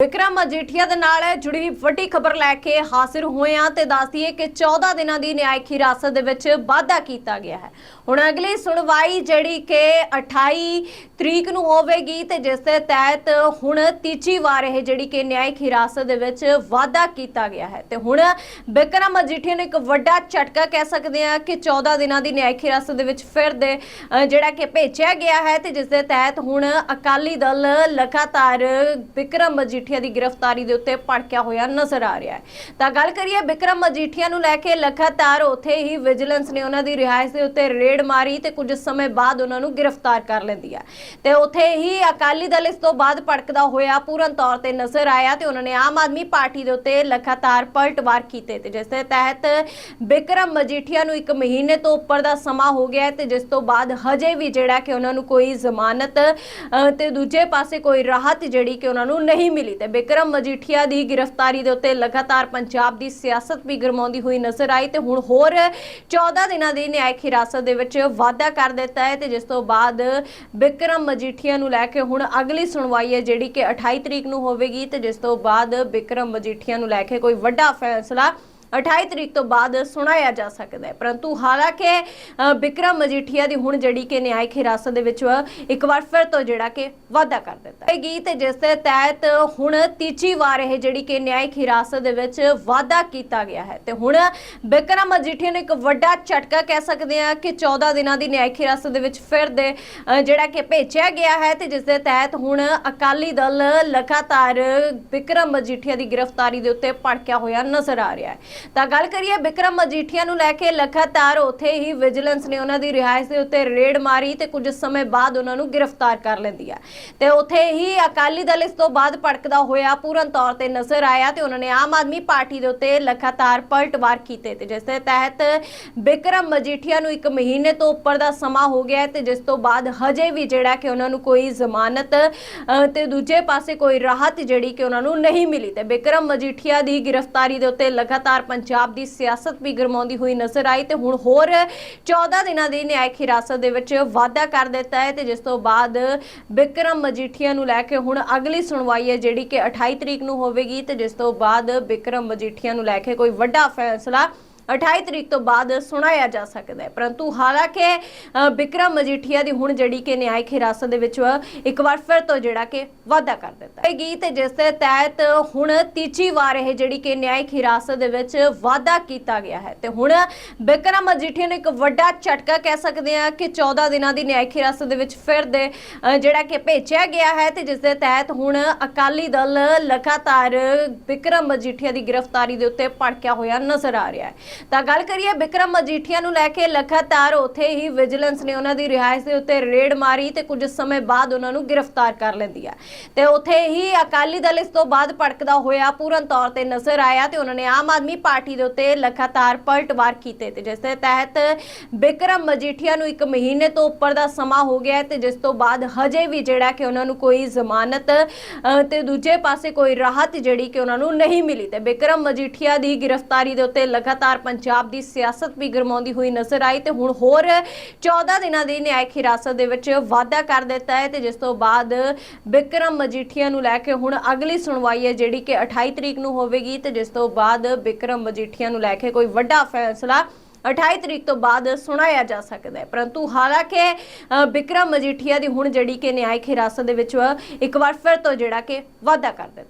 ਵਿਕਰਮ ਮਜੀਠੀਆ ਦੇ ਨਾਲ ਜੁੜੀ ਵੱਡੀ ਖਬਰ ਲੈ ਕੇ ਹਾਜ਼ਰ ਹੋਏ ਹਾਂ ਤੇ ਦੱਸਦੀਏ ਕਿ 14 ਦਿਨਾਂ ਦੀ ਨਿਆਇਕ ਹਿਰਾਸਤ ਦੇ ਵਿੱਚ ਵਾਧਾ ਕੀਤਾ ਗਿਆ ਹੈ। ਹੁਣ ਅਗਲੀ ਸੁਣਵਾਈ ਜਿਹੜੀ ਕਿ 28 ਤਰੀਕ ਨੂੰ ਹੋਵੇਗੀ ਤੇ ਜਿਸ ਦੇ ਤਹਿਤ ਹੁਣ ਤੀਜੀ ਵਾਰ ਇਹ ਜਿਹੜੀ ਕਿ ਨਿਆਇਕ ਹਿਰਾਸਤ ਦੇ ਵਿੱਚ ਵਾਧਾ ਕੀਤਾ ਗਿਆ ਹੈ। ਤੇ ਹੁਣ ਵਿਕਰਮ ਮਜੀਠੀਆ ਨੂੰ ਇੱਕ ਵੱਡਾ ਝਟਕਾ ਕਹਿ ਸਕਦੇ ਆ ਕਿ 14 ਦਿਨਾਂ ਦੀ ਨਿਆਇਕ ਹਿਰਾਸਤ ਦੇ ਵਿੱਚ ਫਿਰ ਦੇ ਜਿਹੜਾ ਕਿ ਭੇਜਿਆ ਗਿਆ ਹੈ ਤੇ ਜਿਸ ਦੇ ਤਹਿਤ ਹੁਣ ਅਕਾਲੀ ਦਲ ਲਗਾਤਾਰ ਵਿਕਰਮ ਮਜੀਠੀਆ ਦੀ ਗ੍ਰਿਫਤਾਰੀ ਦੇ ਉੱਤੇ ਭੜਕਿਆ ਹੋਇਆ ਨਜ਼ਰ ਆ ਰਿਹਾ ਹੈ। ਤਾਂ ਗੱਲ ਕਰੀਏ ਵਿਕਰਮ ਮਜੀਠੀਆ ਨੂੰ ਲੈ ਕੇ ਲਗਾਤਾਰ ਉੱਥੇ ਹੀ ਵਿਜੀਲੈਂਸ ਨੇ ਉਹਨਾਂ ਦੀ ਰਿਹਾਇਸ਼ ਦੇ ਉੱਤੇ ਰੇਡ ਮਾਰੀ ਤੇ ਕੁਝ ਸਮੇਂ ਬਾਅਦ ਉਹਨਾਂ ਨੂੰ ਗ੍ਰਿਫਤਾਰ ਕਰ ਲੈਂਦੀ ਹੈ। ਤੇ ਉੱਥੇ ਹੀ ਅਕਾਲੀ ਦਲ ਇਸ ਤੋਂ ਬਾਅਦ ਭੜਕਦਾ ਹੋਇਆ ਪੂਰਨ ਤੌਰ ਤੇ ਨਜ਼ਰ ਆਇਆ ਤੇ ਉਹਨਾਂ ਨੇ ਆਮ ਆਦਮੀ ਪਾਰਟੀ ਦੇ ਉੱਤੇ ਲਗਾਤਾਰ ਪਲਟਵਾਰ ਕੀਤੇ ਤੇ ਜਿਸ ਦੇ ਤਹਿਤ ਵਿਕਰਮ ਮਜੀਠੀਆ ਨੂੰ ਇੱਕ ਮਹੀਨੇ ਤੋਂ ਉੱਪਰ ਦਾ ਸਮਾਂ ਹੋ ਗਿਆ ਤੇ ਜਿਸ ਤੋਂ ਬਾਅਦ ਹਜੇ ਵੀ ਜਿਹੜਾ ਕਿ ਉਹਨਾਂ ਨੂੰ ਕੋਈ ਜ਼ਮਾਨਤ ਤੇ ਦੂਜੇ ਪਾਸੇ ਕੋਈ ਰਾਹਤ ਜਿਹੜੀ ਕਿ ਉਹਨਾਂ ਨੂੰ ਨਹੀਂ ਮਿਲੀ। ਤੇ ਵਿਕਰਮ ਮਜੀਠੀਆ ਦੀ ਗ੍ਰਿਫਤਾਰੀ ਦੇ ਉੱਤੇ ਲਗਾਤਾਰ ਪੰਜਾਬ ਦੀ ਸਿਆਸਤ ਵੀ ਗਰਮਾਉਂਦੀ ਹੋਈ ਨਜ਼ਰ ਆਈ ਤੇ ਹੁਣ ਹੋਰ 14 ਦਿਨਾਂ ਦੀ ਨਿਆਇਕ ਹਿਰਾਸਤ ਦੇ ਵਿੱਚ ਵਾਧਾ ਕਰ ਦਿੱਤਾ ਹੈ ਤੇ ਜਿਸ ਤੋਂ ਬਾਅਦ ਬਿਕਰਮ ਮਜੀਠੀਆ ਨੂੰ ਲੈ ਕੇ ਹੁਣ ਅਗਲੀ ਸੁਣਵਾਈ ਹੈ, ਜਿਹੜੀ ਕਿ 28 ਤਰੀਕ ਨੂੰ ਹੋਵੇਗੀ ਤੇ ਜਿਸ ਤੋਂ ਬਾਅਦ ਬਿਕਰਮ ਮਜੀਠੀਆ ਨੂੰ ਲੈ ਕੇ ਕੋਈ ਵੱਡਾ ਫੈਸਲਾ 28 ਤਰੀਕ ਤੋਂ ਬਾਅਦ ਸੁਣਾਇਆ ਜਾ ਸਕਦਾ ਹੈ। ਪਰੰਤੂ ਹਾਲਾਂਕਿ ਬਿਕਰਮ ਮਜੀਠੀਆ ਦੀ ਹੁਣ ਜਿਹੜੀ ਕਿ ਨਿਆਇਕ ਹਿਰਾਸਤ ਦੇ ਵਿੱਚ ਇੱਕ ਵਾਰ ਫਿਰ ਤੋਂ ਜਿਹੜਾ ਕਿ ਵਾਧਾ ਕਰ ਦਿੱਤਾ ਹੈ। ਗਈ ਜਿਸ ਦੇ ਤਹਿਤ ਹੁਣ ਤੀਜੀ ਵਾਰ ਇਹ ਜਿਹੜੀ ਕਿ ਨਿਆਇਕ ਹਿਰਾਸਤ ਦੇ ਵਿੱਚ ਵਾਧਾ ਕੀਤਾ ਗਿਆ ਹੈ। ਤੇ ਹੁਣ ਬਿਕਰਮ ਮਜੀਠੀਆ ਨੂੰ ਇੱਕ ਵੱਡਾ ਝਟਕਾ ਕਹਿ ਸਕਦੇ ਆ ਕਿ 14 ਦਿਨਾਂ ਦੀ ਨਿਆਇਕ ਹਿਰਾਸਤ ਦੇ ਵਿੱਚ ਫਿਰ ਦੇ ਜਿਹੜਾ ਕਿ ਭੇਜਿਆ ਗਿਆ ਹੈ ਤੇ ਜਿਸ ਦੇ ਤਹਿਤ ਹੁਣ ਅਕਾਲੀ ਦਲ ਲਗਾਤਾਰ ਬਿਕਰਮ ਮਜੀਠੀਆ ਦੀ ਗ੍ਰਿਫਤਾਰੀ ਦੇ ਉੱਤੇ ਭੜਕਿਆ ਹੋਇਆ ਨਜ਼ਰ ਆ ਰਿਹਾ ਹੈ। ਤਾਂ ਗੱਲ ਕਰੀਏ ਵਿਕਰਮ ਮਜੀਠੀਆ ਨੂੰ ਲੈ ਕੇ ਲਗਾਤਾਰ ਉੱਥੇ ਹੀ ਵਿਜੀਲੈਂਸ ਨੇ ਉਹਨਾਂ ਦੀ ਰਿਹਾਇਸ਼ ਦੇ ਉੱਤੇ ਰੇਡ ਮਾਰੀ ਤੇ ਕੁਝ ਸਮੇਂ ਬਾਅਦ ਉਹਨਾਂ ਨੂੰ ਗ੍ਰਿਫਤਾਰ ਕਰ ਲੈਂਦੀ ਹੈ ਤੇ ਉੱਥੇ ਹੀ ਅਕਾਲੀ ਦਲ ਇਸ ਤੋਂ ਬਾਅਦ ਭੜਕਦਾ ਹੋਇਆ ਪੂਰਨ ਤੌਰ ਤੇ ਨਜ਼ਰ ਆਇਆ ਤੇ ਉਹਨਾਂ ਨੇ ਆਮ ਆਦਮੀ ਪਾਰਟੀ ਦੇ ਉੱਤੇ ਲਗਾਤਾਰ ਪਲਟਵਾਰ ਕੀਤੇ ਤੇ ਜਿਸ ਦੇ ਤਹਿਤ ਵਿਕਰਮ ਮਜੀਠੀਆ ਨੂੰ ਇੱਕ ਮਹੀਨੇ ਤੋਂ ਉੱਪਰ ਦਾ ਸਮਾਂ ਹੋ ਗਿਆ ਹੈ ਤੇ ਜਿਸ ਤੋਂ ਬਾਅਦ ਹਜੇ ਵੀ ਜਿਹੜਾ ਕਿ ਉਹਨਾਂ ਨੂੰ ਕੋਈ ਜ਼ਮਾਨਤ ਅ, ਤੇ ਦੂਜੇ ਪਾਸੇ ਕੋਈ ਰਾਹਤ ਜਿਹੜੀ ਕਿ ਉਹਨਾਂ ਨੂੰ ਨਹੀਂ ਮਿਲੀ ਤੇ ਵਿਕਰਮ ਮਜੀਠੀਆ ਦੀ ਗ੍ਰਿਫਤਾਰੀ ਦੇ ਉੱਤੇ ਲਗਾਤਾਰ ਪੰਜਾਬ ਦੀ ਸਿਆਸਤ ਵੀ ਗਰਮਾਉਂਦੀ ਹੋਈ ਨਜ਼ਰ ਆਈ ਤੇ ਹੁਣ ਹੋਰ 14 ਦਿਨਾਂ ਦੀ ਨਿਆਇਕ ਹਿਰਾਸਤ ਦੇ ਵਿੱਚ ਵਾਧਾ ਕਰ ਦਿੱਤਾ ਹੈ ਤੇ ਜਿਸ ਤੋਂ ਬਾਅਦ ਬਿਕਰਮ ਮਜੀਠੀਆ ਨੂੰ ਲੈ ਕੇ ਹੁਣ ਅਗਲੀ ਸੁਣਵਾਈ ਹੈ ਜਿਹੜੀ ਕਿ 28 ਤਰੀਕ ਨੂੰ ਹੋਵੇਗੀ ਤੇ ਜਿਸ ਤੋਂ ਬਾਅਦ ਬਿਕਰਮ ਮਜੀਠੀਆ ਨੂੰ ਲੈ ਕੇ ਕੋਈ ਵੱਡਾ ਫੈਸਲਾ 28 ਤਰੀਕ ਤੋਂ ਬਾਅਦ ਸੁਣਾਇਆ ਜਾ ਸਕਦਾ ਹੈ। ਪਰੰਤੂ ਹਾਲਾਂਕਿ ਬਿਕਰਮ ਮਜੀਠੀਆ ਦੀ ਹੁਣ ਜਿਹੜੀ ਕਿ ਨਿਆਇਕ ਹਿਰਾਸਤ ਦੇ ਵਿੱਚ ਇੱਕ ਵਾਰ ਫਿਰ ਤੋਂ ਜਿਹੜਾ ਕਿ ਵਾਧਾ ਕਰ ਦਿੱਤਾ ਹੈ। ਗਈ ਤੇ ਜਿਸ ਦੇ ਤਹਿਤ ਹੁਣ ਤੀਜੀ ਵਾਰ ਇਹ ਜਿਹੜੀ ਕਿ ਨਿਆਇਕ ਹਿਰਾਸਤ ਦੇ ਵਿੱਚ ਵਾਧਾ ਕੀਤਾ ਗਿਆ ਹੈ। ਤੇ ਹੁਣ ਬਿਕਰਮ ਮਜੀਠੀਆ ਨੂੰ ਇੱਕ ਵੱਡਾ ਝਟਕਾ ਕਹਿ ਸਕਦੇ ਆ ਕਿ 14 ਦਿਨਾਂ ਦੀ ਨਿਆਇਕ ਹਿਰਾਸਤ ਦੇ ਵਿੱਚ ਫਿਰ ਦੇ ਜਿਹੜਾ ਕਿ ਭੇਜਿਆ ਗਿਆ ਹੈ ਤੇ ਜਿਸ ਦੇ ਤਹਿਤ ਹੁਣ ਅਕਾਲੀ ਦਲ ਲਗਾਤਾਰ ਬਿਕਰਮ ਮਜੀਠੀਆ ਦੀ ਗ੍ਰਿਫਤਾਰੀ ਦੇ ਉੱਤੇ ਭੜਕਿਆ ਹੋਇਆ ਨਜ਼ਰ ਆ ਰਿਹਾ ਹੈ। ਤਾਂ ਗੱਲ ਕਰੀਏ ਵਿਕਰਮ ਮਜੀਠੀਆ ਨੂੰ ਲੈ ਕੇ ਲਗਾਤਾਰ ਉੱਥੇ ਹੀ ਵਿਜੀਲੈਂਸ ਨੇ ਉਹਨਾਂ ਦੀ ਰਿਹਾਇਸ਼ ਦੇ ਉੱਤੇ ਰੇਡ ਮਾਰੀ ਤੇ ਕੁਝ ਸਮੇਂ ਬਾਅਦ ਉਹਨਾਂ ਨੂੰ ਗ੍ਰਿਫਤਾਰ ਕਰ ਲੈਂਦੀ ਹੈ। ਤੇ ਉੱਥੇ ਹੀ ਅਕਾਲੀ ਦਲ ਇਸ ਤੋਂ ਬਾਅਦ ਭੜਕਦਾ ਹੋਇਆ ਪੂਰਨ ਤੌਰ ਤੇ ਨਜ਼ਰ ਆਇਆ ਤੇ ਉਹਨਾਂ ਨੇ ਆਮ ਆਦਮੀ ਪਾਰਟੀ ਦੇ ਉੱਤੇ ਲਗਾਤਾਰ ਪਲਟਵਾਰ ਕੀਤੇ ਤੇ ਜਿਸ ਦੇ ਤਹਿਤ ਵਿਕਰਮ ਮਜੀਠੀਆ ਨੂੰ ਇੱਕ ਮਹੀਨੇ ਤੋਂ ਉੱਪਰ ਦਾ ਸਮਾਂ ਹੋ ਗਿਆ ਤੇ ਜਿਸ ਤੋਂ ਬਾਅਦ ਹਜੇ ਵੀ ਜਿਹੜਾ ਕਿ ਉਹਨਾਂ ਨੂੰ ਕੋਈ ਜ਼ਮਾਨਤ ਅ, ਤੇ ਦੂਜੇ ਪਾਸੇ ਕੋਈ ਰਾਹਤ ਜਿਹੜੀ ਕਿ ਉਹਨਾਂ ਨੂੰ ਨਹੀਂ ਮਿਲੀ। ਤੇ ਵਿਕਰਮ ਮਜੀਠੀਆ ਦੀ ਗ੍ਰਿਫਤਾਰੀ ਦੇ ਉੱਤੇ ਲਗਾਤਾਰ ਪੰਜਾਬ ਦੀ ਸਿਆਸਤ ਵੀ ਗਰਮਾਉਂਦੀ ਹੋਈ ਨਜ਼ਰ ਆਈ ਤੇ ਹੁਣ ਹੋਰ 14 ਦਿਨਾਂ ਦੀ ਨਿਆਇਕ ਹਿਰਾਸਤ ਦੇ ਵਿੱਚ ਵਾਧਾ ਕਰ ਦਿੱਤਾ ਹੈ ਤੇ ਜਿਸ ਤੋਂ ਬਾਅਦ ਬਿਕਰਮ ਮਜੀਠੀਆ ਨੂੰ ਲੈ ਕੇ ਹੁਣ ਅਗਲੀ ਸੁਣਵਾਈ ਹੈ ਜਿਹੜੀ ਕਿ 28 ਤਰੀਕ ਨੂੰ ਹੋਵੇਗੀ ਤੇ ਜਿਸ ਤੋਂ ਬਾਅਦ ਬਿਕਰਮ ਮਜੀਠੀਆ ਨੂੰ ਲੈ ਕੇ ਕੋਈ ਵੱਡਾ ਫੈਸਲਾ 28 ਤਰੀਕ ਤੋਂ ਬਾਅਦ ਸੁਣਾਇਆ ਜਾ ਸਕਦਾ ਹੈ। ਪਰੰਤੂ ਹਾਲਾਂਕਿ ਬਿਕਰਮ ਮਜੀਠੀਆ ਦੀ ਹੁਣ ਜਿਹੜੀ ਕਿ ਨਿਆਇਕ ਹਿਰਾਸਤ ਦੇ ਵਿੱਚ ਇੱਕ ਵਾਰ ਫਿਰ ਤੋਂ ਜਿਹੜਾ ਕਿ ਵਾਧਾ ਕਰ ਦਿੱਤਾ